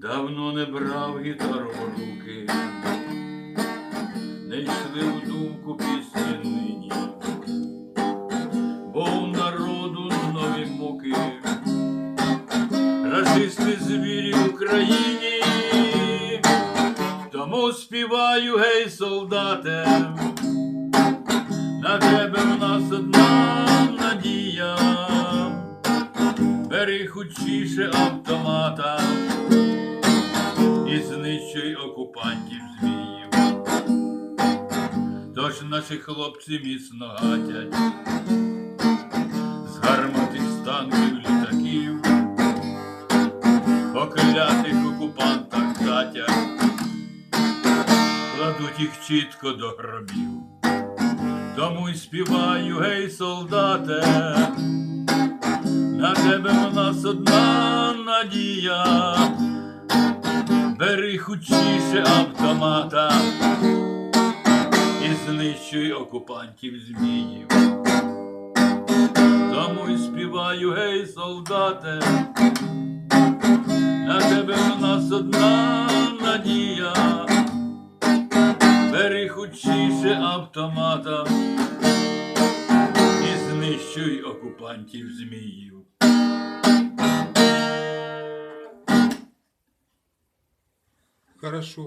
Давно не брав гітару в руки, не йшли в думку пісні нині, бо у народу нові муки, расисти звірі в Україні, тому співаю, гей, солдате, на тебе в нас одна надія, бери хучіше автомата знищуй окупантів зміїв. Тож наші хлопці міцно гатять з гарматих з танків літаків, по окупантах катять, кладуть їх чітко до гробів. Тому й співаю, гей, солдате, на тебе в нас одна надія. Бери хучіше автомата і знищуй окупантів зміїв. Тому й співаю, гей, солдате, на тебе в нас одна надія. Бери хучіше автомата і знищуй окупантів зміїв. Хорошо.